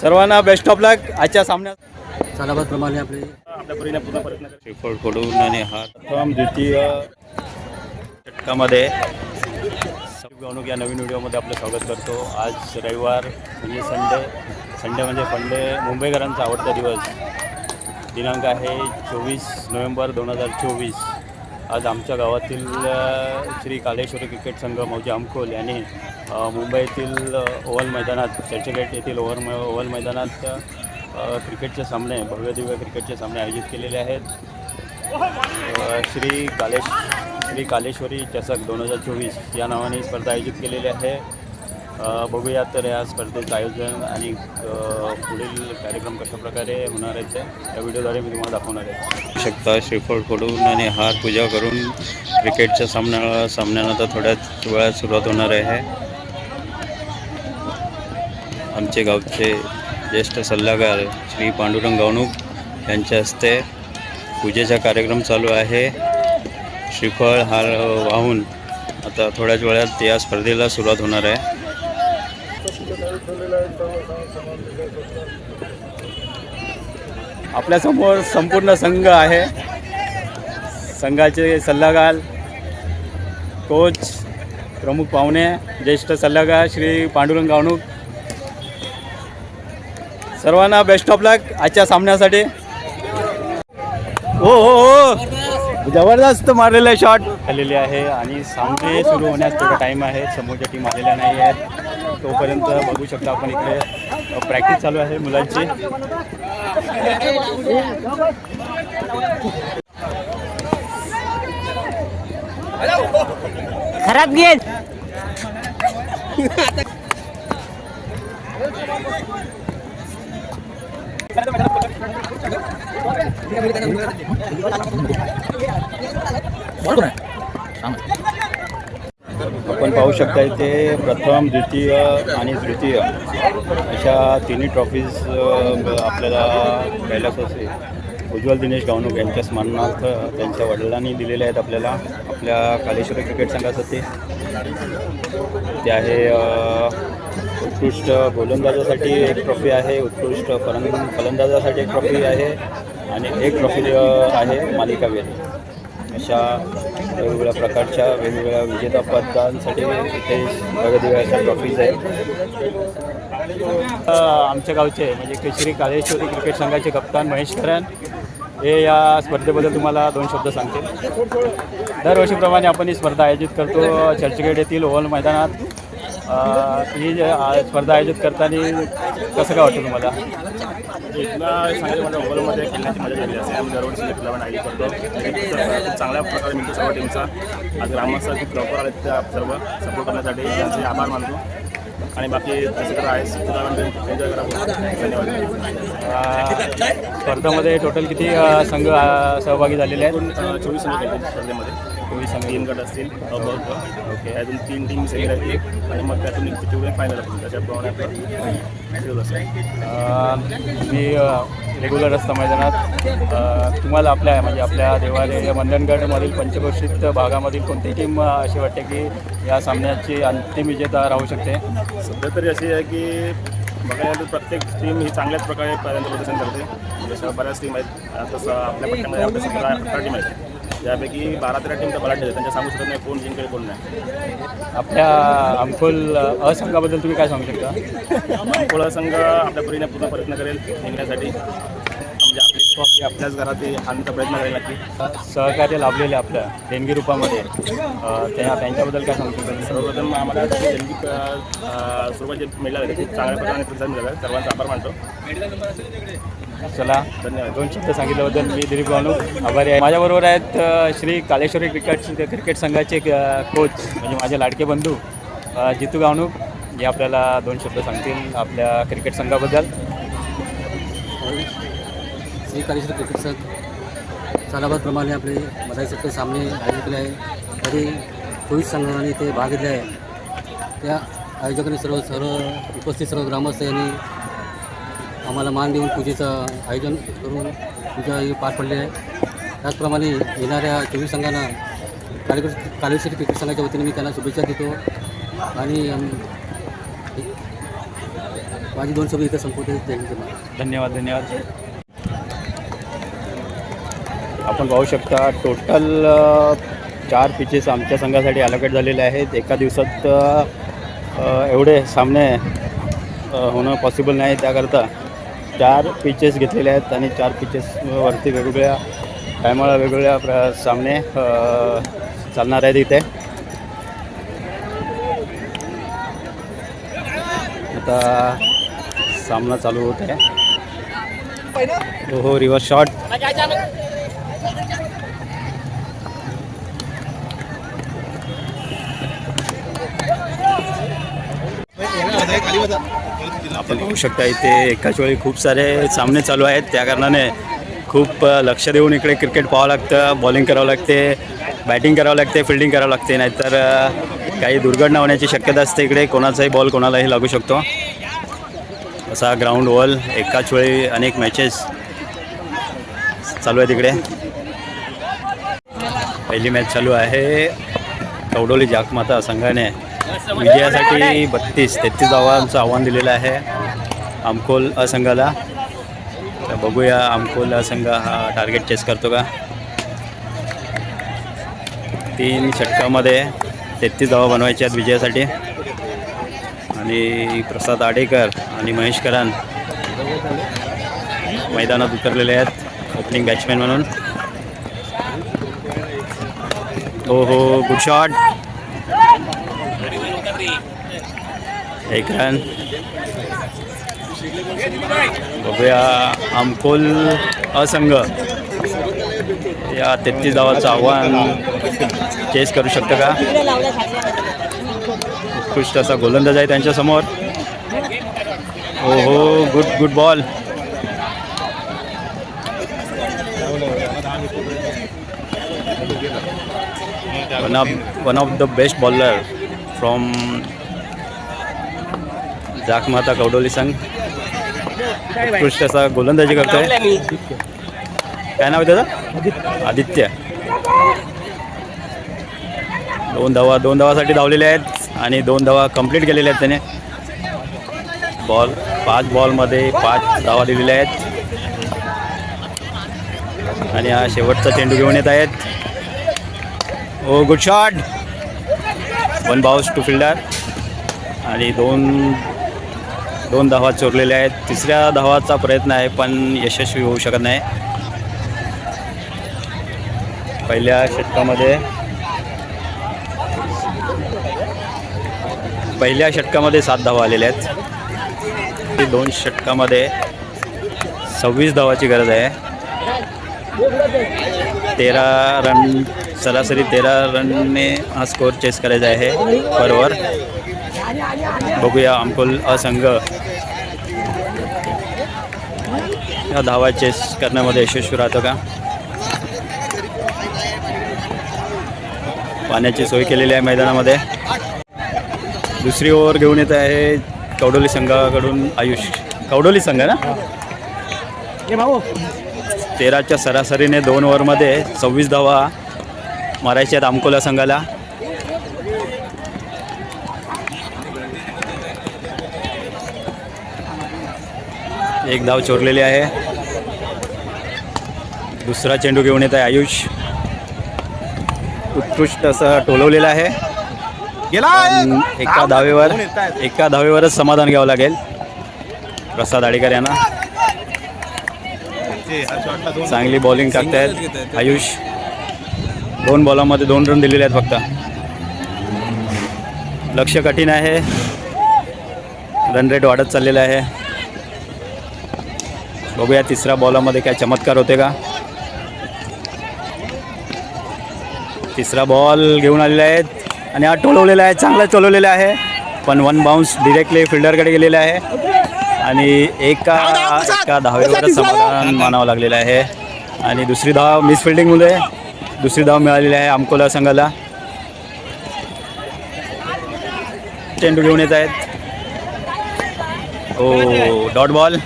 सर्वांना best of लक आजच्या सामन्यात. सालाबादप्रमाणे आपले. आपल्या परीने पूर्ण प्रयत्न आणि हा प्रथम द्वितीय षटकामध्ये. गवणूक या नवीन व्हिडिओमध्ये आपलं स्वागत करतो. आज रविवार म्हणजे संडे. संडे म्हणजे फंडे. मुंबईकरांचा आवडता दिवस. दिनांक आहे चोवीस नोव्हेंबर दोन हजार चोवीस. आज आमच्या गावातील श्री कालेश्वरी क्रिकेट संघ मौजे अमकोल यांनी मुंबईतील ओव्हल मैदानात चर्चगेट येथील ओव्हर मै ओव्हल मैदानात क्रिकेटचे सामने भव्य दिव्य क्रिकेटचे सामने आयोजित केलेले आहेत. श्री कालेश श्री कालेश्वरी चषक दोन हजार चोवीस या नावाने स्पर्धा आयोजित केलेली आहे. बघूया तर या स्पर्धेचं आयोजन आणि पुढील कार्यक्रम कशाप्रकारे होणार आहे त्या या व्हिडिओद्वारे मी तुम्हाला दाखवणार आहे. शकता श्रीफळ फोडून आणि हार पूजा करून क्रिकेटच्या सामन्या सामन्यानंतर थोड्याच वेळात सुरुवात होणार आहे. आमचे गावचे ज्येष्ठ सल्लागार श्री पांडुरंग गावणूक यांच्या हस्ते पूजेचा कार्यक्रम चालू आहे. श्रीफळ हार वाहून आता थोड्याच वेळात या स्पर्धेला सुरुवात होणार आहे. आपल्यासमोर संपूर्ण संघ आहे. संघाचे सल्लागार कोच प्रमुख पाहुणे ज्येष्ठ सल्लागार श्री पांडुरंग गावणूक. सर्वांना बेस्ट ऑफ लक आजच्या सामन्यासाठी. हो हो हो. जबरदस्त मारलेला शॉट आलेले आहे आणि सामने सुरू होण्यास थोडा टाईम आहे. समोरच्या टीम आलेल्या नाही आहेत. तोपर्यंत बघू शकता आपण इकडे. प्रॅक्टिस चालू आहे मुलांची. खराब गेल. आपण पाहू शकता इथे प्रथम द्वितीय आणि तृतीय अशा तिन्ही ट्रॉफीज आपल्याला पहिल्याच असे उज्ज्वल दिनेश गावणूक यांच्या स्मरणार्थ त्यांच्या वडिलांनी दिलेल्या आहेत आपल्याला आपल्या कालेश्वर क्रिकेट संघासाठी. ते आहे उत्कृष्ट गोलंदाजासाठी एक ट्रॉफी आहे उत्कृष्ट फलंद फलंदाजासाठी एक ट्रॉफी आहे आणि एक ट्रॉफी आहे मालिकावीर अशा वेगवेगळ्या प्रकारच्या वेगवेगळ्या विजेता पदांसाठी इथे वेगवेगळ्या ट्रॉफीज आहेत. आमच्या गावचे म्हणजे केशरी कालेश्वरी क्रिकेट संघाचे कप्तान महेश करण हे या स्पर्धेबद्दल तुम्हाला दोन शब्द सांगते दरवर्षीप्रमाणे आपण ही स्पर्धा आयोजित करतो. चर्चगेट येथील ओव्हल मैदानात ही जे स्पर्धा आयोजित करताना कसं काय वाटतं तुम्हाला? इथला सांगली माझ्या ओव्हरमध्ये म्हणजे खेळण्याची मजा झाली असते. आम्ही दरवर्षी टुर्नामेंट आयोजित करतो. खूप चांगल्या प्रकारे मिळतो सर्व टीमचा आज ग्रामस्थ खूप लवकर आले त्या सर्व. सपोर्ट करण्यासाठी त्यांचे आभार मानतो. आणि बाकी तसं तर आहेच. टुर्नामेंट एन्जॉय करा. धन्यवाद. अ, स्पर्धेमध्ये टोटल किती संघ सहभागी झालेले आहेत? चोवीस संघ खेळतील स्पर्धेमध्ये. चोवीस संघ. तीन गट असतील अ, ब ब. त्यातून तीन टीम सेमी राहतील आणि मग त्यातून तेवढे फायनल असतील त्याच्याप्रमाणे आपलं असेल. तुम्ही रेग्युलर असता मैदानात. तुम्हाला आपल्या म्हणजे आपल्या देवालय मंडणगडमधील पंचक्रोशीत भागामधील कोणती टीम अशी वाटते की या सामन्याची अंतिम विजेता राहू शकते. सध्या तरी अशी आहे की बघायला तर प्रत्येक टीम ही चांगल्याच प्रकारे पहिल्यांदा प्रदर्शन करते. जसं बऱ्याच टीम आहेत तसं आपल्या पट्ट्यामध्ये आपल्या सतरा अठरा टीम आहेत. त्यापैकी बारा तेरा टीम तर आहेत त्यांच्या सांगू शकत नाही कोण जिंकेल कोण नाही. आपल्या अंकोल अ संघाबद्दल तुम्ही काय सांगू शकता? थोडा संघ आपल्या परीने पूर्ण प्रयत्न करेल जिंकण्यासाठी. ट्रॉफी आपल्याच घरात आणण्याचा प्रयत्न करेल नक्की सहकार्य लाभलेले आपल्या देणगी रूपामध्ये. त्या त्यांच्याबद्दल काय सांगू शकता सर्वप्रथम आम्हाला देणगी सुरुवात जे मिळालं चांगल्या प्रकारे प्रतिसाद मिळाला. सर्वांचा आभार मानतो. चला धन्यवाद दोन शब्द सांगितल्याबद्दल मी दिलीप गावणूक आभारी आहे. माझ्याबरोबर आहेत श्री कालेश्वरी क्रिकेट क्रिकेट संघाचे कोच म्हणजे माझे लाडके बंधू जितू गावणूक जे आपल्याला दोन शब्द सांगतील आपल्या क्रिकेट संघाबद्दल. श्री कालेश्वर क्रिकेट संघ सालाबादप्रमाणे आपले मधाईसाठी सामने आयोजित केले आहे. तरी चोवीस संघांनी ते भाग घेतले आहे. त्या आयोजकांनी सर्व सर्व उपस्थित सर्व ग्रामस्थ यांनी आम्हाला मान देऊन पूजेचं आयोजन करून पूजा ही पार पडली आहे. त्याचप्रमाणे येणाऱ्या चोवीस संघांना कालेश्वर क्रिकेट संघाच्या वतीने मी त्यांना शुभेच्छा देतो. आणि माझी दोन शब्द इथं संपवते. धन्यवाद धन्यवाद. आपण पाहू शकता टोटल चार पिचेस आमच्या संघासाठी अलोकेट झालेले आहेत. एका दिवसात एवढे सामने होणं पॉसिबल नाही. त्याकरता चार पिचेस घेतलेले आहेत आणि चार पिचेसवरती वेगवेगळ्या टायमाला वेगवेगळ्या प्र सामने चालणार आहेत इथे. आता सामना चालू होत आहे. हो हो रिव्हर्स शॉट आपण बघू शकता इथे एकाच वेळी खूप सारे सामने चालू आहेत. त्या कारणाने खूप लक्ष देऊन इकडे क्रिकेट पाहावं लागतं बॉलिंग करावं लागते बॅटिंग करावं लागते फिल्डिंग करावं लागते नाहीतर काही दुर्घटना होण्याची शक्यता असते इकडे. कोणाचाही बॉल कोणालाही लागू शकतो. असा ग्राउंड वॉल एकाच वेळी अनेक मॅचेस चालू आहेत तिकडे पहिली मॅच चालू आहे कवडोली जाकमाता संघाने. विजयासाठी बत्तीस तेहतीस धावांचं आव्हान दिलेलं आहे आमकोल असंघाला. तर बघूया आमकोल असंघ हा टार्गेट चेस करतो का? तीन षटकामध्ये तेहतीस धावा बनवायच्या आहेत विजयासाठी. आणि प्रसाद आडेकर आणि महेश करान मैदानात उतरलेले आहेत ओपनिंग बॅट्समॅन म्हणून. हो हो गुड शॉट एक रन। बघूया आमकोल असंघ या तेहतीस धावाचं आव्हान चेस करू शकतं का? उत्कृष्ट असा गोलंदाज आहे त्यांच्यासमोर. हो हो good good ball one off one off the best bowler from Jakhmata Kavdoli संघ. उत्कृष्ट असा गोलंदाजी करतोय. काय नाव आहे त्याचं? आदित्य. दोन धावा दोन धावासाठी धावलेले आहेत आणि दोन धावा कंप्लीट केलेल्या आहेत त्याने. बॉल पाच बॉलमध्ये पाच धावा दिलेल्या आहेत. आणि हा शेवटचा चेंडू घेऊन येत आहेत. ओ good shot one bounce to fielder आणि दोन दोन धावा चोरलेल्या आहेत. तिसऱ्या धावाचा प्रयत्न आहे पण यशस्वी होऊ शकत नाही. पहिल्या षटकामध्ये पहिल्या षटकामध्ये सात धावा आलेल्या आहेत. ती दोन षटकामध्ये सव्वीस धावाची गरज आहे. तेरा रन सरासरी तेरा रनने हा स्कोअर चेस करायचा आहे बरोबर बघूया अंकुल असंघ या धावा चेस करण्यामध्ये यशस्वी राहतो का? पाण्याची सोय केलेली आहे मैदानामध्ये. दुसरी ओव्हर घेऊन येत आहे कवडोली संघाकडून आयुष. कवडोली संघ ना? तेराच्या सरासरीने दोन ओव्हरमध्ये सव्वीस धावा मारायच्या आहेत अमकोला संघाला. एक धाव चोरलेली आहे. दुसरा चेंडू घेऊन येत आहे आयुष. उत्कृष्ट असं टोलवलेलं आहे. पण एका. धावेवर एका धावेवरच समाधान घ्यावं लागेल. प्रसाद आडेकर यांना. चांगली बॉलिंग टाकतायत आयुष. दोन बॉलामध्ये दोन रन दिलेले आहेत फक्त. लक्ष कठीण आहे. रन रेट वाढत चाललेला आहे. बघूया तिसऱ्या बॉलामध्ये काय चमत्कार होते का. तिसरा बॉल घेऊन आलेला आहेत आणि हा टोलवलेला आहे चांगला टोलवलेला आहे. पण वन बाउन्स डिरेक्टली फिल्डरकडे गेलेला आहे. आणि एका एका धावेवरच समाधान मानावं लागलेलं आहे. आणि दुसरी धाव मिस फिल्डिंगमुळे दुसरी धाव मिळालेली आहे अमकोला संघाला. चेंडू घेऊन येत आहेत. ओ डॉट बॉल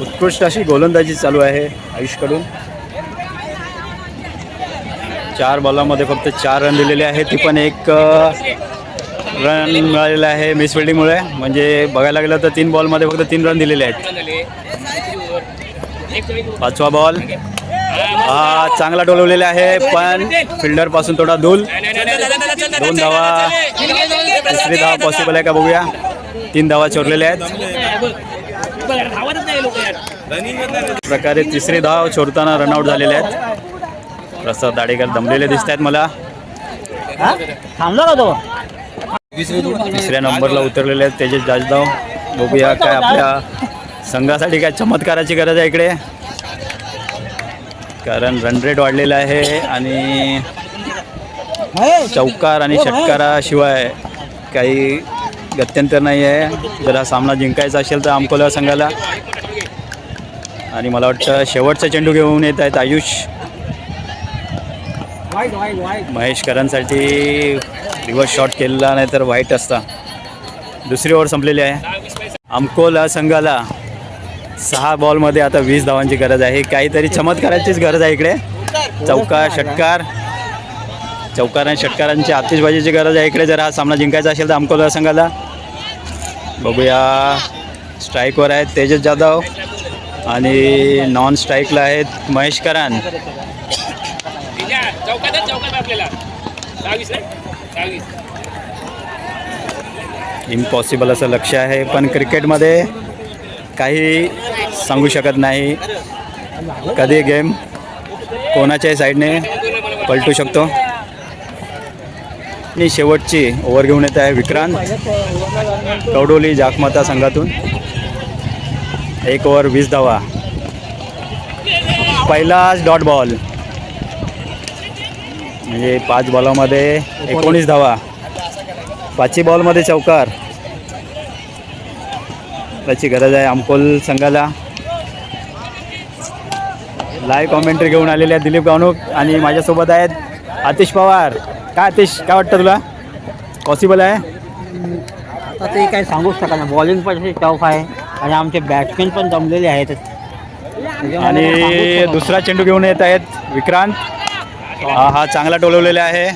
उत्कृष्ट अशी गोलंदाजी चालू आहे आयुषकडून. चार बॉलामध्ये फक्त चार रन दिलेले आहेत. ती पण एक रन मिळालेला आहे मिस फिल्डिंगमुळे म्हणजे बघायला गेलं तर तीन बॉलमध्ये फक्त तीन रन दिलेले आहेत. पाचवा बॉल हा चांगला डोलवलेला आहे पण फिल्डरपासून थोडा दूल दोन धावा तिसरी धावा पॉसिबल आहे का बघूया. तीन धावा चोरलेल्या आहेत. प्रकारे तिसरी धाव चोरताना रनआउट झालेले आहेत. प्रसाद दाडेकर दमलेले दिसत आहेत मला. थांबला का तो? तिसऱ्या नंबरला उतरलेले आहेत तेजस जाजदाव बघूया काय आपल्या संघासाठी काय चमत्काराची गरज आहे इकडे. कारण रन रेट वाढलेला आहे आणि चौकार आणि षटकाराशिवाय काही गत्यंतर नाही आहे. जर हा सामना जिंकायचा असेल तर अमकोला संघाला. आणि मला वाटतं शेवटचा चेंडू घेऊन येत आहेत आयुष. महेशकरांसाठी रिव्हर्स शॉट केलेला नाही तर वाईट असता. दुसरी ओव्हर संपलेली आहे. अमकोला संघाला सहा बॉलमध्ये आता वीस धावांची गरज आहे. काहीतरी चमत्काराचीच गरज आहे इकडे. चौका षटकार. चौकार आणि षटकारांची आतिषबाजीची गरज आहे इकडे. जर हा सामना जिंकायचा असेल तर अमकोला संघाला. बघूया. स्ट्राईकवर आहेत तेजस जाधव आणि नॉन स्ट्राईकला आहेत महेश करान इम्पॉसिबल असं लक्ष आहे पण क्रिकेटमध्ये काही सांगू शकत नाही. कधी गेम कोणाच्याही साईडने पलटू शकतो. आणि शेवटची ओव्हर घेऊन येत आहे विक्रांत. कवडोली जाखमाता संघातून. एक ओव्हर वीस धावा. पहिलाच डॉट बॉल म्हणजे पाच बॉलामध्ये एकोणीस धावा. पाचही बॉलमध्ये चौकार. त्याची गरज आहे अमकोल संघाला. लाईव्ह कॉमेंट्री घेऊन आलेले आहेत दिलीप गावणूक आणि माझ्यासोबत आहेत आतिश पवार. काय आतिश काय वाटतं तुला? पॉसिबल आहे? आता ते काही सांगूच शकत नाही. बॉलिंग पण टफ आहे. आणि आमचे बॅट्समॅन पण जमलेले आहेत. आणि. दुसरा चेंडू घेऊन येत आहेत विक्रांत. हा हा चांगला टोलवलेला आहे.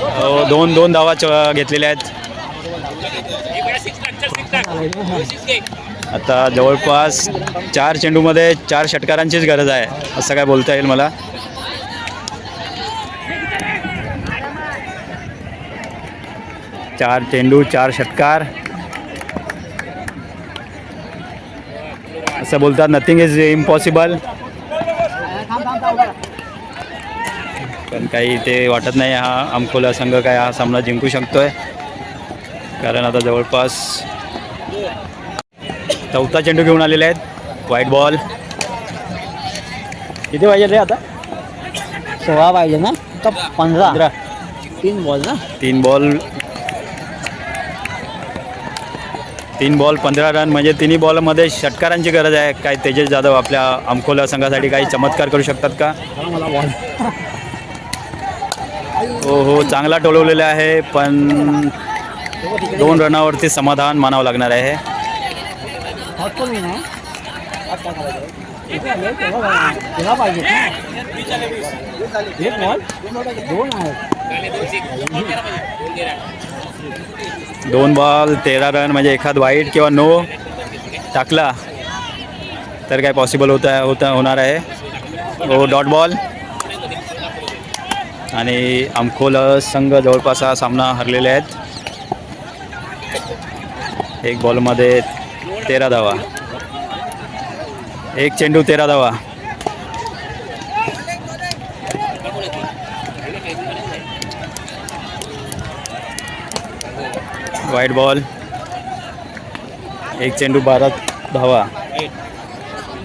हो, दोन दोन धावा च- घेतलेल्या आहेत. आता जवळपास चार चेंडूमध्ये चार षटकारांचीच गरज आहे असं काय बोलता येईल मला. चार चेंडू चार षटकार. असं बोलतात नथिंग इज इम्पॉसिबल पण काही ते वाटत नाही हा अमकोला संघ काय हा सामना जिंकू शकतोय. कारण आता जवळपास चौथा चेंडू घेऊन आलेले आहेत व्हाईट बॉल किती पाहिजे रे आता? सोळा पाहिजे ना? तर पंधरा. पंधरा. तीन बॉल ना? तीन बॉल तीन बॉल पंधरा रन म्हणजे तिन्ही बॉलमध्ये षटकारांची गरज आहे. काय तेजस जाधव आपल्या अमकोला संघासाठी काही चमत्कार करू शकतात का? मला बॉल हो हो चांगला टोलवलेला आहे पण दोन रनावरती समाधान मानावं लागणार आहे. दोन दोन बॉल तेरा रन म्हणजे एखाद वाईट किंवा नो टाकला तर काय पॉसिबल होता होता होणार आहे. हो डॉट बॉल आणि आमखोल संघ जवळपास हा सामना हरलेले आहेत. एक बॉलमध्ये तेरा धावा. एक चेंडू तेरा धावा. वाईट बॉल. एक चेंडू बारा धावा.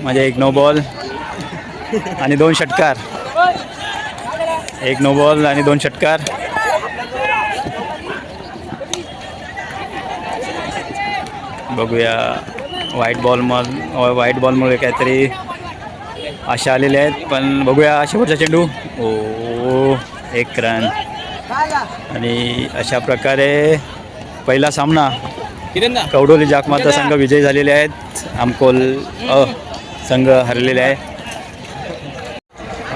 म्हणजे एक नो बॉल. आणि दोन षटकार. एक नो बॉल आणि दोन षटकार. बघूया व्हाईट बॉल मग व्हाईट बॉलमुळे काहीतरी आशा आलेल्या आहेत पण बघूया शेवटचा चेंडू. ओ एक रन आणि अशा प्रकारे पहिला सामना. कवडोली जाकमाता संघ विजयी झालेले आहेत. आमकोल अ संघ हरलेले आहे.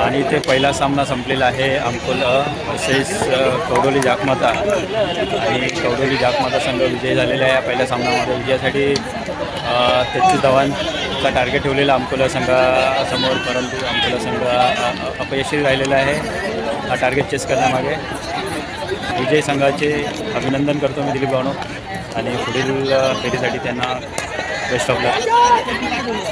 आणि ते पहिला सामना संपलेला आहे. अंकुल वर्सेस कौडोली जाकमाता आणि कौडोली जाकमाता संघ विजय झालेला आहे. या पहिल्या सामन्यामध्ये विजयासाठी तेहतीस धावांचा टार्गेट ठेवलेला अमकोला संघासमोर परंतु अमकोला संघ अपयशी राहिलेला आहे. हा टार्गेट चेस करण्यामागे विजय संघाचे अभिनंदन करतो मी दिलीप गावणो आणि पुढील फेरीसाठी त्यांना बेस्ट ऑफ लक